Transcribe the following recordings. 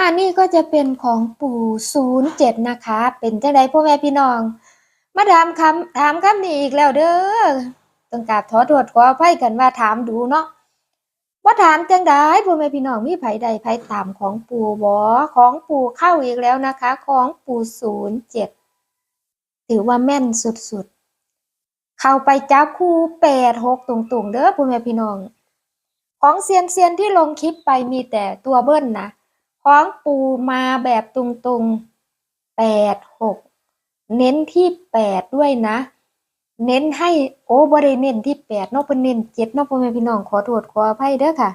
ค่ะนี่ก็จะเป็นของปู่ศูนย์เจ็ดนะคะ เป็นจังไดพ่อแม่พี่น้อง มาถามคำถามคำนี้อีกแล้วเด้อต้องกราบขอโทษขออภัยกันว่าถามดูเนาะว่าถามจังไดพ่อแม่พี่น้องมีไผใดไผตามของปู่บ่ของปู่เข้าอีกแล้วนะคะ ของปู่ศูนย์เจ็ดถือว่าแม่นสุดๆ เข้าไปจับคู่แปดหกตรงๆเด้อพ่อแม่พี่น้อง ของเซียนเซียนที่ลงคลิปไปมีแต่ตัวเบิ้ลนะ ของปูมาแบบตรงๆแปดหกเน้นที่แปดด้วยนะ เน้นให้โอ้บริเน้นที่แปดนาะเป็นเน้นเจ็ดนาะพ่อแม่พี่น้องขอโทษขออภัยเด้อค่ะ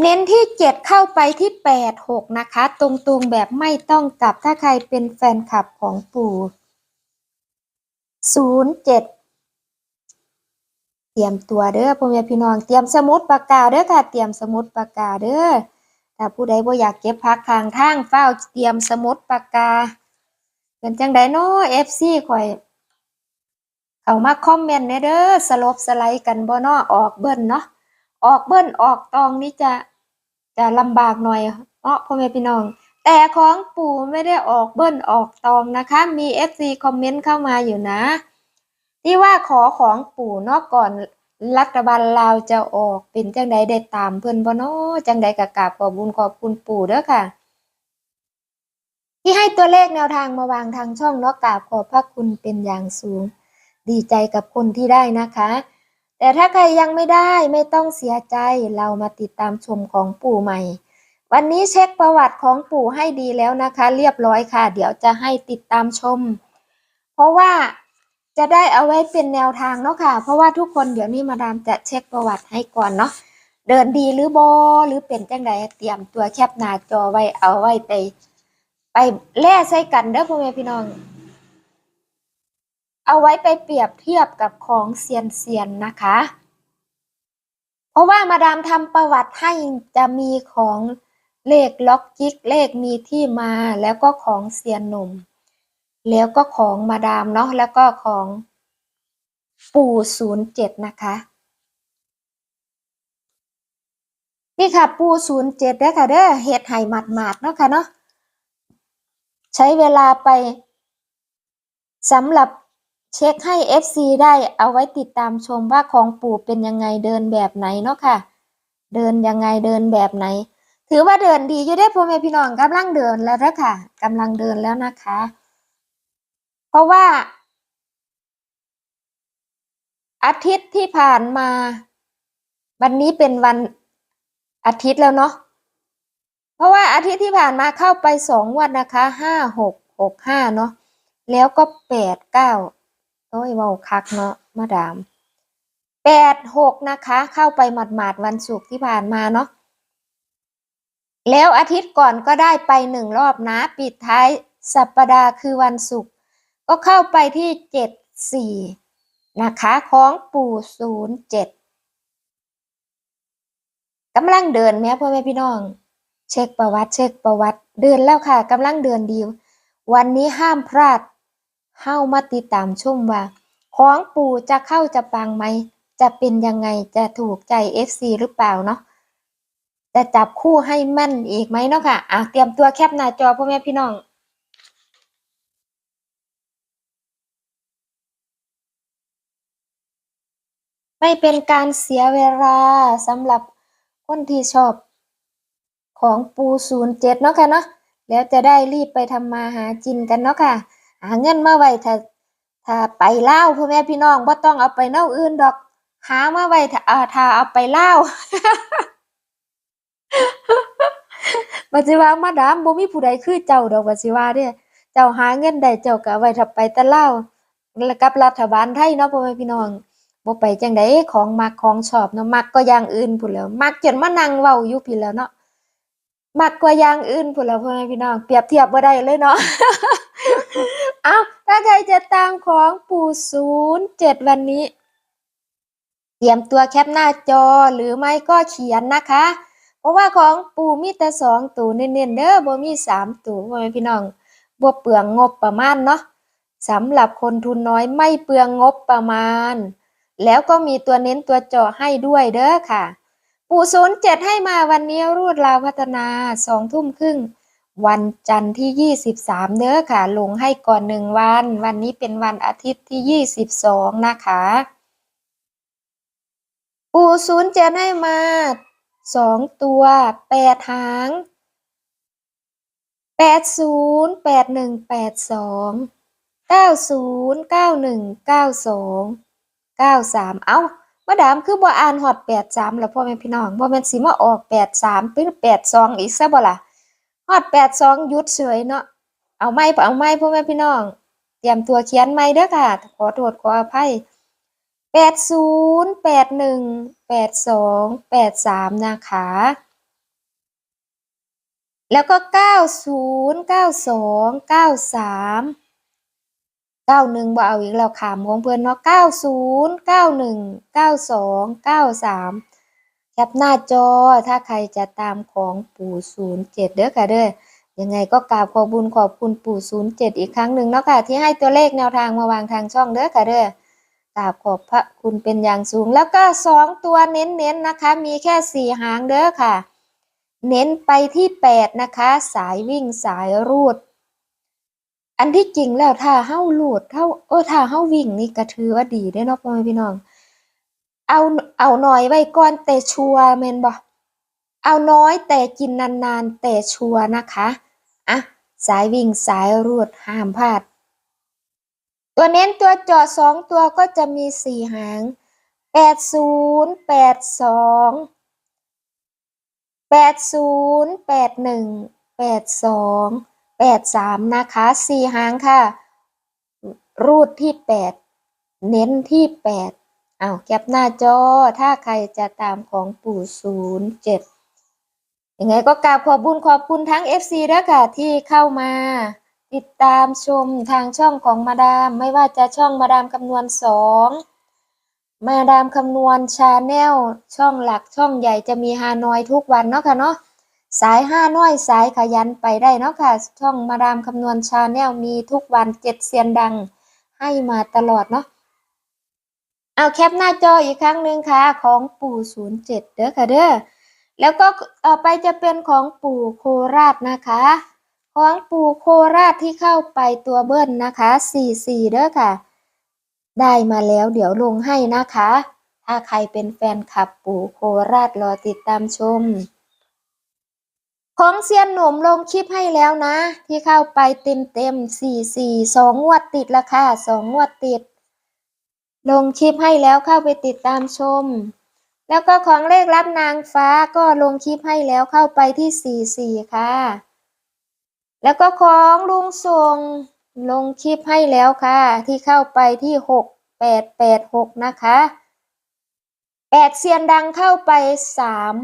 เน้นที่เจ็ดเข้าไปที่แปดหกนะคะ ตรงๆแบบไม่ต้องกลับถ้าใครเป็นแฟนคลับของปู่ศูนย์เจ็ดเตรียมตัวเด้อพ่อแม่พี่น้อง เตรียมสมุดปากกาเด้อค่ะ เตรียมสมุดปากกาเด้อ ถ้าผู้ใดบ่อยากเก็บพักทางทางเฝ้าเตรียมสมุดปากกา เป็นจังไดเนาะ FC ข่อย เข้ามาคอมเมนต์แหน่เด้อสลบสไลด์กันบ่เนาะออกเบิ้ลเนาะออกเบิ้ลออกตองนี่จะจะลำบากหน่อยเนาะพ่อแม่พี่น้อง แต่ของปู่ไม่ได้ออกเบิ้ลออกตองนะคะ มี FC คอมเมนต์เข้ามาอยู่นะ ที่ว่าขอของปู่เนาะก่อน รัฐบาลลาวจะออกเป็นจังใดได้ตามเพิ่นบ่เนาะจังใดก็กราบขอบบุญขอบคุณปู่เด้อค่ะ ที่ให้ตัวเลขแนวทางมาวางทางช่องเนาะกราบขอบพระคุณเป็นอย่างสูง ดีใจกับคนที่ได้นะคะ แต่ถ้าใครยังไม่ได้ไม่ต้องเสียใจเรามาติดตามชมของปู่ใหม่ วันนี้เช็คประวัติของปู่ให้ดีแล้วนะคะ เรียบร้อยค่ะ เดี๋ยวจะให้ติดตามชม เพราะว่า จะได้เอาไว้เป็นแนวทางเนาะค่ะ เพราะว่าทุกคนเดี๋ยวนี้มาดามจะเช็คประวัติให้ก่อนเนาะเดินดีหรือบอหรือเป็นจังใดเตรียมตัวแคปหน้าจอไว้เอาไว้ไป ไปแล่ใส่กันเด้อพ่อแม่พี่น้อง เอาไว้ไปเปรียบเทียบกับของเซียนเซียนนะคะ เพราะว่ามาดามทำประวัติให้จะมีของเลขล็อกจิกเลขมีที่มาแล้วก็ของเซียนหนุ่ม แล้วก็ของมาดามเนาะแล้วก็ของปู่ศูนย์เจ็ดนะคะ นี่ค่ะปูศูนย์เจ็ดเด้อค่ะเด้อเฮ็ดไห่หมาดๆเนาะค่ะเนาะใช้เวลาไปสำหรับเช็คให้ FC ได้เอาไว้ติดตามชมว่าของปู่เป็นยังไงเดินแบบไหนเนาะค่ะ เดินยังไงเดินแบบไหน ถือว่าเดินดีอยู่ได้พ่อแม่พี่น้องกำลังเดินแล้วนะค่ะกำลังเดินแล้วนะคะ เพราะว่า อาทิตย์ที่ผ่านมา วันนี้เป็นวันอาทิตย์แล้วเนาะเพราะว่าอาทิตย์ที่ผ่านมาเข้าไปสองวันนะคะห้าหกหกห้าเนาะแล้วก็แปดเก้าโอ้ยว้าคักเนาะมาดามแปดหกนะคะ เข้าไปหมาดๆวันศุกร์ที่ผ่านมาเนาะแล้วอาทิตย์ก่อนก็ได้ไปหนึ่งรอบนะ ปิดท้ายสัปดาห์คือวันศุกร์ ก็เข้าไปที่เจ็ดสี่นะคะของปู่ศูนย์เจ็ดกำลังเดินแม่พ่อแม่พี่น้อง เช็คประวัติ เช็คประวัติ เดินแล้วค่ะกำลังเดินดี วันนี้ห้ามพลาดเข้ามาติดตามชมว่า ของปู่จะเข้าจะปังไหม จะเป็นยังไงจะถูกใจ FC หรือเปล่าเนาะจะจับคู่ให้แม่นอีกไหมเนาะค่ะอะเตรียมตัวแคปหน้าจอพ่อแม่พี่น้อง ไม่เป็นการเสียเวลาสำหรับคนที่ชอบของปูศูนย์เจ็ดเนาะค่ะเนาะแล้วจะได้รีบไปทำมาหากินกันเนาะค่ะ หาเงินมาไว้ถ้าถ้าไปเล่าพ่อแม่พี่น้องบ่าต้องเอาไปเน่าอื่นดอก หามาไว้ถ้าถ้าเอาไปเล่าบัดสิว่ามาดามบ่มีผู้ใดคือเจ้าดอกบัดสิว่าเด้เจ้าหาเงินได้เจ้าก็ไว้ถ้าไปแต่ลาวแล้วกับรัฐบาลไทยเนาะพ่อแม่พี่น้อง บ่ไปจังไดของมักของชอบเนาะมักก็อย่างอื่นพู้นแล้วมักจนมานั่งเว้าอยู่พี่แล้วเนาะมักกว่าอย่างอื่นพู้นแล้วพ่อแม่พี่น้องเปรียบเทียบบ่ได้เลยเนาะเอาถ้าใครจะตามของปู่ศูนย์เจ็ดวันนี้ เตรียมตัวแคปหน้าจอหรือไม่ก็เขียนนะคะ เพราะว่าของปู่มีแต่สองตัวเน้นๆเด้อบ่มีสามตัวพ่อแม่พี่น้องบ่เปลืองงบประมาณเนาะสำหรับคนทุนน้อยไม่เปลืองงบประมาณ แล้วก็มีตัวเน้นตัวเจาะให้ด้วยเด้อค่ะ ปู่ศูนย์เจ็ดให้มาวันนี้รูดลาวพัฒนาสองทุ่มครึ่ง วันจันทร์ที่ยี่สิบสามเด้อค่ะ ลงให้ก่อนหนึ่งวัน วันนี้เป็นวันอาทิตย์ที่ยี่สิบสองนะคะ ปู่ศูนย์เจ็ดให้มาสองตัวแปดหางแปดศูนย์แปดหนึ่งแปดสองเก้าศูนย์เก้าหนึ่งเก้าสอง เก้าสามเอ้ามาดามคือบ่อ่านฮอดแปดสามแล้วพ่อแม่พี่น้องบ่แม่นสิมาออกแปดสามเป็นแปดสองอีกซะบ่ล่ะฮอดแปดสองยุดเฉยเนาะเอาไม่เอาไม่พ่อแม่พี่น้อง เตรียมตัวเขียนไม่เด้อค่ะ ขอโทษขออภัยแปดศูนย์แปดหนึ่งแปดสองแปดสามนะคะ แล้วก็เก้าศูนย์เก้าสองเก้าสาม เก้าหนึ่งบ่เอาอีกแล้วขามของเพื่อนเนาะเก้าศูนย์เก้าหนึ่งเก้าสองเก้าสามแคปหน้าจอถ้าใครจะตามของปู่ศูนย์เจ็ดเด้อค่ะเด้อยังไงก็กราบขอบุญขอบคุณปู่ศูนย์เจ็ดอีกครั้งหนึ่งเนาะค่ะ ที่ให้ตัวเลขแนวทางมาวางทางช่องเด้อค่ะเด้อกราบขอบพระคุณเป็นอย่างสูง แล้วก็สองตัวเน้นๆนะคะ มีแค่สี่หางเด้อค่ะ เน้นไปที่แปดนะคะ สายวิ่งสายรูด อันที่จริงแล้วถ้าเฮ้ารูดเท่าเออถ้าเฮ้าวิ่งนี่ก็ถือว่าดีเด้เนาะพ่อแม่พี่น้อง เอาเอาหน่อยไว้ก่อนแต่ชัวร์แมนบ่เอาน้อยแต่กินนานๆแต่ชัวร์นะคะอะสายวิ่งสายรูดห้ามพลาด ตัวเน้นตัวจาะสองตัวก็จะมีสี่หางแปดศูนย์แปดสองแปดศูนย์แปดหนึ่งแปดสอง แปดสามนะคะสี่หางค่ะ รูดที่แปดเน้นที่แปดเอาแคปหน้าจอถ้าใครจะตามของปู่ศูนย์เจ็ดยังไงก็กราบขอบบุญขอบคุณทั้ง FC ด้วยค่ะที่เข้ามา ติดตามชมทางช่องของมาดาม ไม่ว่าจะช่องมาดามคำนวณสองมาดามคำนวณชาแนลช่องหลักช่องใหญ่จะมีฮานอยทุกวันเนาะค่ะเนาะ สายห้าน้อยสายขยันไปได้เนาะค่ะ ช่องมาดามคำนวณชาแนลมีทุกวันเจ็ดเซียนดังให้มาตลอดเนาะเอาแคปหน้าจออีกครั้งหนึ่งค่ะ ของปู่ศูนย์เจ็ดเด้อค่ะเด้อแล้วก็ต่อไปจะเป็นของปู่โคราชนะคะ ของปู่โคราชที่เข้าไปตัวเบิ้ลนะคะสี่สี่เด้อค่ะ ได้มาแล้วเดี๋ยวลงให้นะคะ ถ้าใครเป็นแฟนคลับปู่โคราชรอติดตามชม ของเซียนหนุ่มลงคลิปให้แล้วนะ ที่เข้าไปเต็มเต็มสี่สี่สองงวดติดละค่ะสองงวดติด ลงคลิปให้แล้วเข้าไปติดตามชม แล้วก็ของเลขรับนางฟ้าก็ลงคลิปให้แล้วเข้าไปที่สี่สี่ค่ะ แล้วก็ของลุงส่งลงคลิปให้แล้วค่ะ ที่เข้าไปที่หกแปดแปดหกนะคะแปดเซียนดังเข้าไปสาม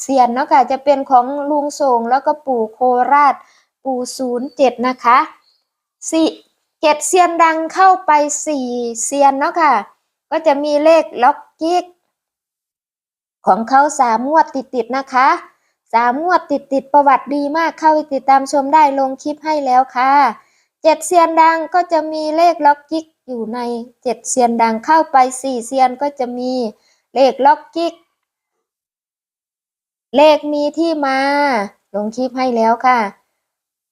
เซียนเนาะค่ะจะเป็นของลุงส่งแล้วก็ปู่โคราช ปู่ศูนย์เจ็ดนะคะสี่เจ็ดเซียนดังเข้าไปสี่เซียนเนาะค่ะ ก็จะมีเลขล็อกกิ๊กของเขาสามงวดติดๆนะคะสามงวดติดๆประวัติดีมากเข้าไปติดตามชมได้ลงคลิปให้แล้วค่ะเจ็ดเซียนดังก็จะมีเลขล็อกกิ๊กอยู่ในเจ็ดเซียนดังเข้าไปสี่เซียนก็จะมีเลขล็อกกิ๊ก เลขมีที่มา ลงคลิปให้แล้วค่ะ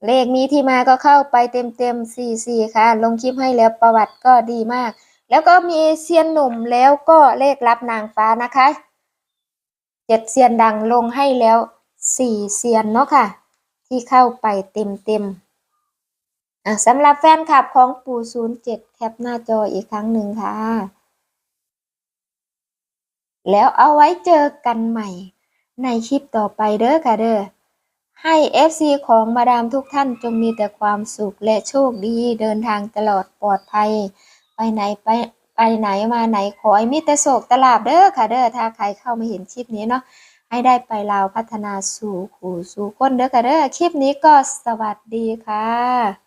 เลขมีที่มาก็เข้าไปเต็มเต็มสี่สี่ค่ะ ลงคลิปให้แล้วประวัติก็ดีมาก แล้วก็มีเซียนหนุ่มแล้วก็เลขรับนางฟ้านะคะเจ็ดเซียนดังลงให้แล้วสี่เซียนเนาะค่ะ ที่เข้าไปเต็มเต็มอะสำหรับแฟนคลับของปู่ศูนย์เจ็ดแคปหน้าจออีกครั้งหนึ่งค่ะ แล้วเอาไว้เจอกันใหม่ ในคลิปต่อไปเด้อค่ะเด้อให้ FC ของมาดามทุกท่านจงมีแต่ความสุขและโชคดีเดินทางตลอดปลอดภัย ไปไหนไปไปไหนมาไหนขอให้มีแต่โศกตลาบเด้อค่ะเด้อถ้าใครเข้ามาเห็นคลิปนี้เนาะให้ได้ไปลาวพัฒนาสู่ขู่สู่คนเด้อค่ะเด้อคลิปนี้ก็สวัสดีค่ะ